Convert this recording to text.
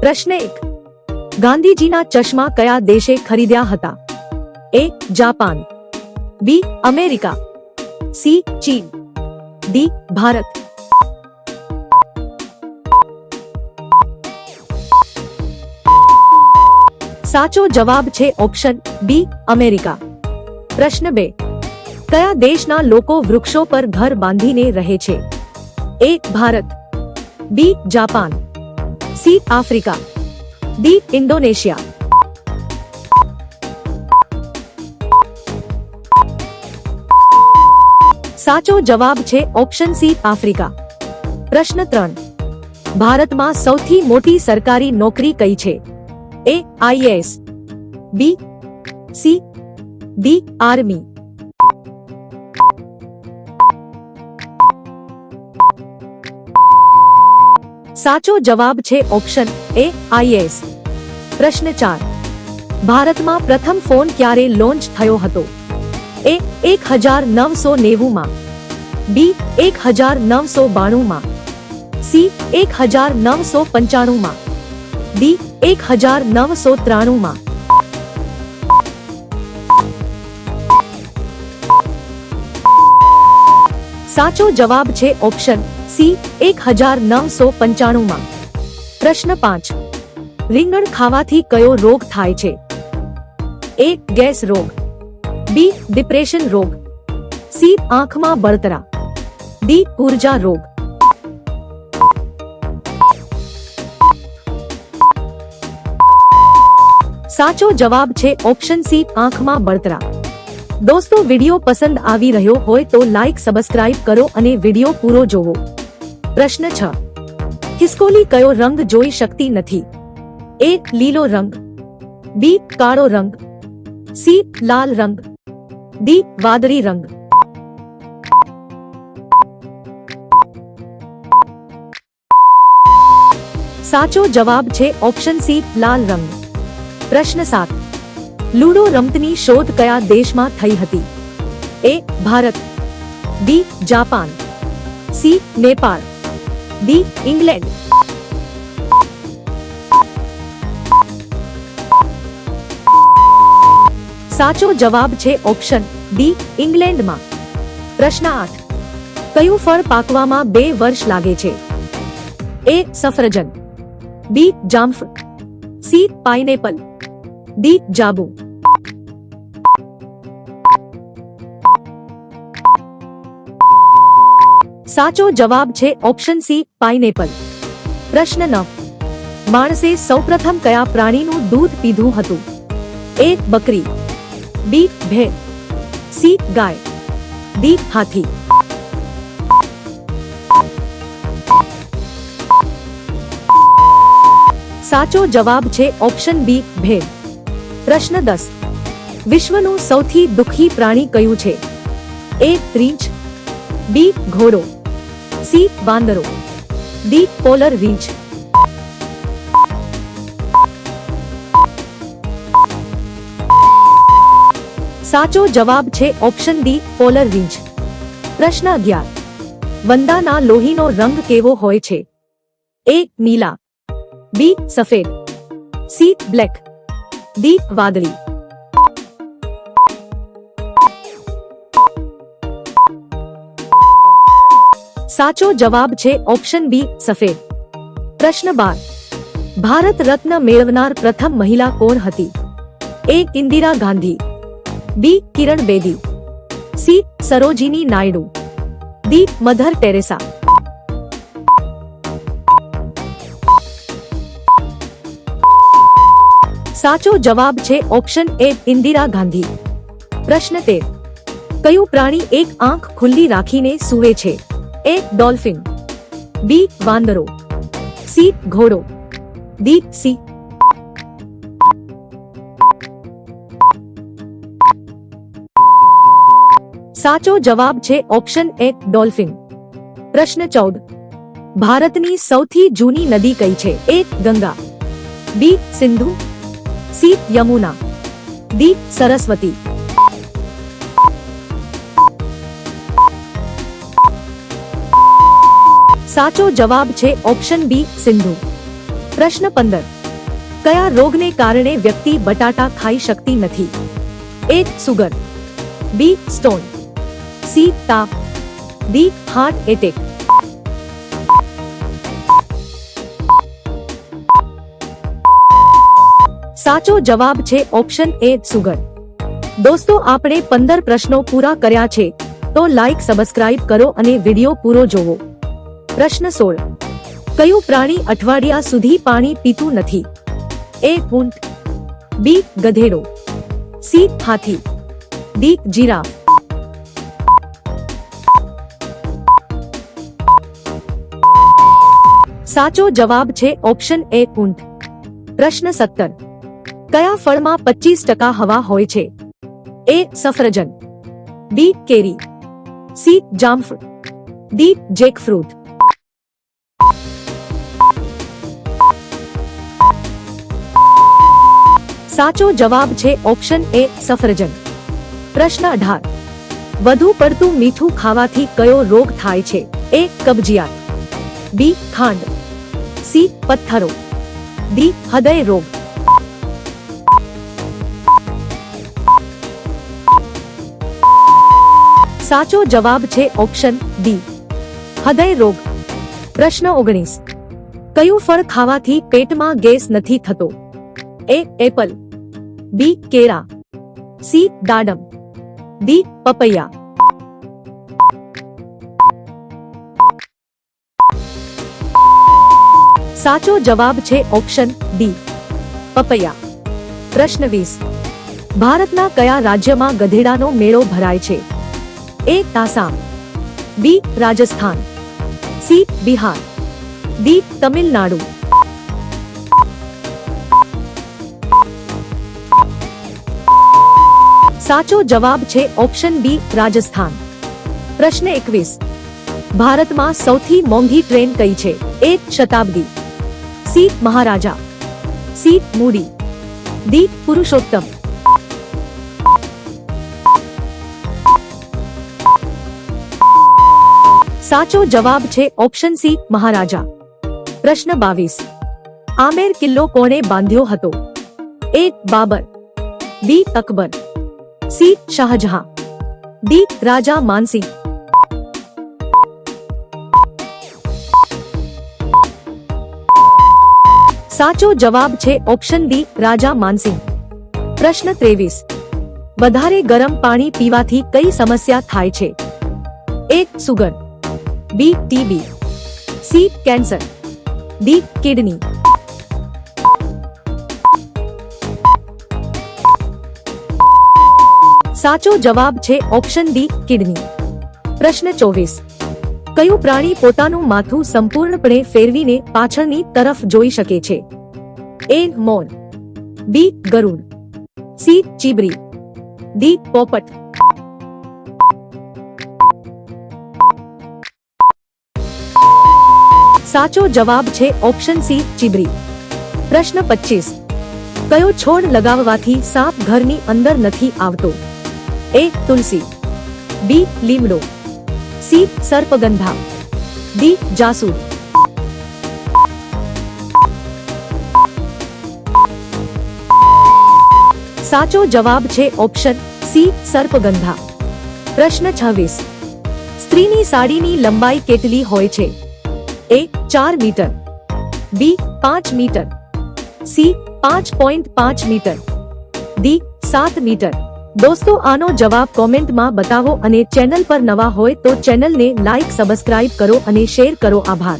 प्रश्न एक गांधी जी ना चश्मा कया देशे खरीदया हता A Japan B America C चीन डी भारत साचो जवाब छे ऑप्शन बी अमेरिका प्रश्न बे कया देश ना लोको वृक्षों पर घर बांधी ने रहे छे A Bharat B Japan C Africa D Indonesia સાચો જવાબ છે ઓપ્શન સી આફ્રિકા પ્રશ્ન ત્રણ ભારતમાં સૌથી મોટી સરકારી નોકરી કઈ છે A IAS B C D army સાચો જવાબ છે ઓપ્શન એ આઈએસ પ્રશ્ન ચાર ભારતમાં પ્રથમ ફોન ક્યારે લોન્ચ થયો હતો એ એક હજાર નવસો નેવુંમાં બી એક હજાર નવસો બાણુંમાં સી એક હજાર નવસો પંચાણુંમાં ડી એક હજાર નવસો ત્રાણુંમાં સાચો જવાબ છે ઓપ્શન સી એક હજાર નવસો પંચાણુંમાં પ્રશ્ન પાંચ રીંગણ ખાવાથી કયો રોગ થાય છે એ ગેસ રોગ બી ડિપ્રેશન રોગ સી આંખમાં બળતરા ડી ઉર્જા રોગ સાચો જવાબ છે ઓપ્શન સી આંખમાં બળતરા દોસ્તો વિડીયો પસંદ આવી રહ્યો હોય તો લાઈક સબસ્ક્રાઇબ કરો અને વિડીયો પૂરો જોવો प्रश्न छोली हिस्कोली रंग जोई शक्ति नथी ए लीलो रंग बी काड़ो रंग सी लाल रंग डी वादरी रंग साचो जवाब छे ऑप्शन सी लाल रंग प्रश्न सात लूडो रमतनी शोध कया देश मा थी हती A Bharat B Japan C Nepal D England साचो जवाब छे ऑप्शन डी इंग्लैंड मा प्रश्न 8 કયું ફળ પાકવામાં 2 વર્ષ લાગે છે એ સફરજન બી જામફ્રૂટ સી પાઈનેપલ ડી જાબો સાચો જવાબ છે ઓપ્શન C પાઈનેપલ પ્રશ્ન 9 માણસે સૌપ્રથમ કયા પ્રાણીનું દૂધ પીધું હતું A બકરી B ભેંસ C ગાય D હાથી સાચો જવાબ છે ઓપ્શન B ભેંસ પ્રશ્ન 10 વિશ્વનું સૌથી દુખી પ્રાણી કયું છે A રીંછ B ઘોડો સી વાંદરો ડી પોલર રીંછ સાચો જવાબ છે ઓપ્શન ડી પોલર રીંછ પ્રશ્ન અગિયાર વંદાના લોહીનો રંગ કેવો હોય છે એ નીલા બી સફેદ સી બ્લેક ડી વાદળી સાચો જવાબ છે ઓપ્શન બી સફેદ પ્રશ્ન બાર ભારત રત્ન મેળવનાર પ્રથમ મહિલા કોણ હતી A Indira Gandhi B Kiran Bedi C Sarojini Naidu D Mother Teresa સાચો જવાબ છે ઓપ્શન એ ઇન્દિરા ગાંધી પ્રશ્ન તેર કયું પ્રાણી એક આંખ ખુલ્લી રાખીને સુવે છે ए डॉल्फिन बी वानदरो सी घोड़ो डी सी साचो जवाब छे ऑप्शन ए डॉल्फिन प्रश्न चौदह भारत की सौथी जूनी नदी कई छे A Ganga B Sindhu C Yamuna D Saraswati સાચો જવાબ છે ઓપ્શન B સિંધુ પ્રશ્ન 15 કયા રોગને કારણે વ્યક્તિ બટાટા ખાઈ શકતી નથી A sugar B stone C તપ D હાર્ટ એટેક સાચો જવાબ છે ઓપ્શન A સુગર દોસ્તો આપણે 15 પ્રશ્નો પૂરા કર્યા છે તો લાઈક સબસ્ક્રાઇબ કરો અને વિડિયો પૂરો જોવો प्रश्न सोल क्यू प्राणी अठवाडिया सुधी पानी पीतु नथी ए ऊंट बी गधेड़ो सी हाथी डी जीरा साचो जवाब छे ऑप्शन ए ऊंट प्रश्न सत्तर कया फल पच्चीस टका हवा हो सफरजन बी केरी सी जामफ्रूट डी जेक फ्रूट સાચો જવાબ છે ઓપ્શન એ સફરજન પ્રશ્ન અઢાર વધુ પડતું મીઠું ખાવાથી કયો રોગ થાય છે એ કબજિયાત બી ખાંડ સી પથ્થરો ડી હૃદય રોગ સાચો જવાબ છે ઓપ્શન ડી હૃદય રોગ પ્રશ્ન ઓગણીસ કયું ફળ ખાવાથી પેટમાં ગેસ નથી થતો એ એપલ बी केरा सी डाडम डी पपैया साचो जवाब छे ऑप्शन डी पपैया प्रश्न वीस भारत ना कया राज्य मा गधेड़ा नो मेड़ो भराय छे A तासाम B Rajasthan C Bihar D Tamil Nadu साचो जवाब छे ऑप्शन बी राजस्थान प्रश्न एक भारत में सौथी मोंगी ट्रेन कई छे एक शताब्दी सी महाराजा सी मूडी डी पुरुषोत्तम साचो जवाब छे ऑप्शन सी महाराजा प्रश्न बीस आमेर किल्लो कोणे बांध्यो हतो एक बाबर दी अकबर सी शाहजहां डी राजा मानसिंह साचो जवाब छे ऑप्शन डी राजा मानसिंह प्रश्न तेवीस बधारे गरम पानी पीवा थी कई समस्या थाई छे A sugar B TB C cancer D kidney સાચો જવાબ છે ઓપ્શન ડી કિડની પ્રશ્ન ચોવીસ કયું પ્રાણી પોતાનું માથું સંપૂર્ણપણે ફેરવીને પાછળની તરફ જોઈ શકે છે એ મોન બી ગરુડ સી ચીબરી ડી પોપટ સાચો જવાબ છે ઓપ્શન સી ચીબરી પ્રશ્ન પચીસ કયો છોડ લગાવવાથી સાપ ઘરની અંદર નથી આવતો ए तुलसी बी लीमड़ो सी सर्पगंधा डी जासूर साचो जवाब छे ऑप्शन सी सर्पगंधा प्रश्न छवीस स्त्रीनी साड़ीनी लंबाई के होय छे ए 4 मीटर बी पांच मीटर सी पांच पॉइंट पांच मीटर डी सात मीटर દોસ્તો આનો જવાબ કોમેન્ટમાં બતાવો અને ચેનલ પર નવા હોય તો ચેનલને લાઇક સબસ્ક્રાઈબ કરો અને શેર કરો આભાર